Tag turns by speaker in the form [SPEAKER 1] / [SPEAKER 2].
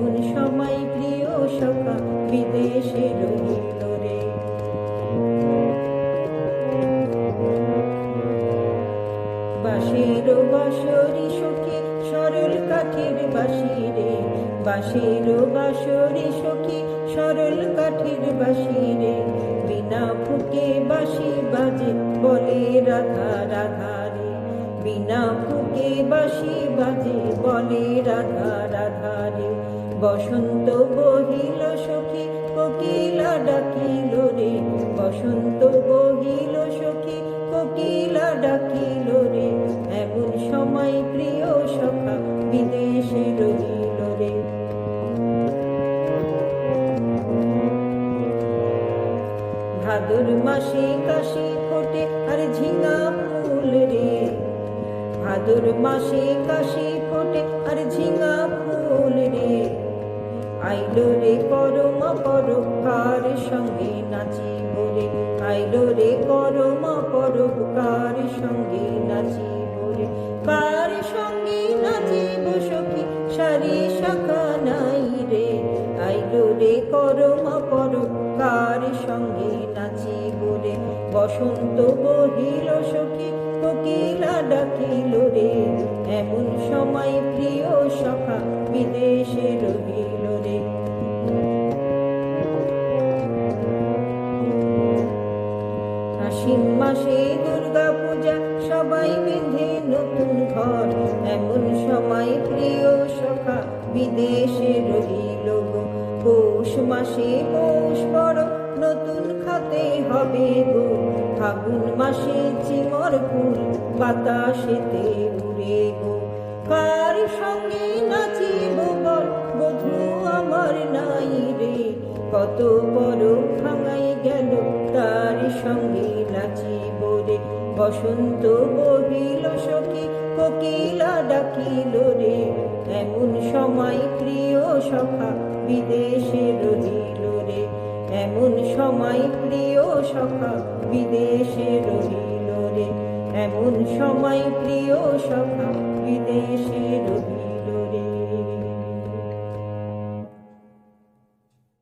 [SPEAKER 1] এমন সময় প্রিয় সখা বিদেশে রহিল রে। বাঁশের বাঁশরি সখী সরল কাঠের বাঁশের বাঁশরি সখী সরল কাঠের বাঁশি রে। বিনা ফুকে বাঁশি বাজে বলে রাধা রাধা বিনা ফুকে বাঁশি বাজে বলে রাধা রাধা রে। বসন্ত বহিল সখী, কোকিলা ডাকিল রে। বসন্ত বহিল সখী, কোকিলা ডাকিল রে। এমন সময় প্রিয় সখা বিদেশে রহিল রে। ভাদর মাসে কাশি ফোটে আর ঝিঙা ফুল রে। ভাদর মাসে কাশি ফোটে আর ঝিঙা ফুল আইলো রে করম পরকার সঙ্গে নাচিব রে। আইলো রে করম পরকার সঙ্গে নাচিব রে। কার সঙ্গে নাচিব সখী, সারি শাখা নাই রে। আইলো রে করম পরকার সঙ্গে নাচিব রে। বসন্ত বহিল সখী, কোকিলা ডাকিল রে। এমন সময় প্রিয় সখা বিদেশে রহিল রে। আশ্বিন মাসে দুর্গা পূজা, সবাই বেঁধে নতুন ঘর। এমন সময় প্রিয় সখা বিদেশে রহিল গো। পৌষ মাসে পৌষ পর নতুন খাতে হবে গো। ফাগুন মাসে চিমর ফুল, বাতাসেতে উড়ে গো। কার সঙ্গে নাচিব কত ভাঙাই গেল, তার সঙ্গে নাচিব রে। বসন্ত বহিল সখী, কোকিলা ডাকিল রে। এমন সময় প্রিয় সখা বিদেশে রহিল রে। এমন সময় প্রিয় সখা বিদেশে রহিল রে। এমন সময় প্রিয় সখা বিদেশে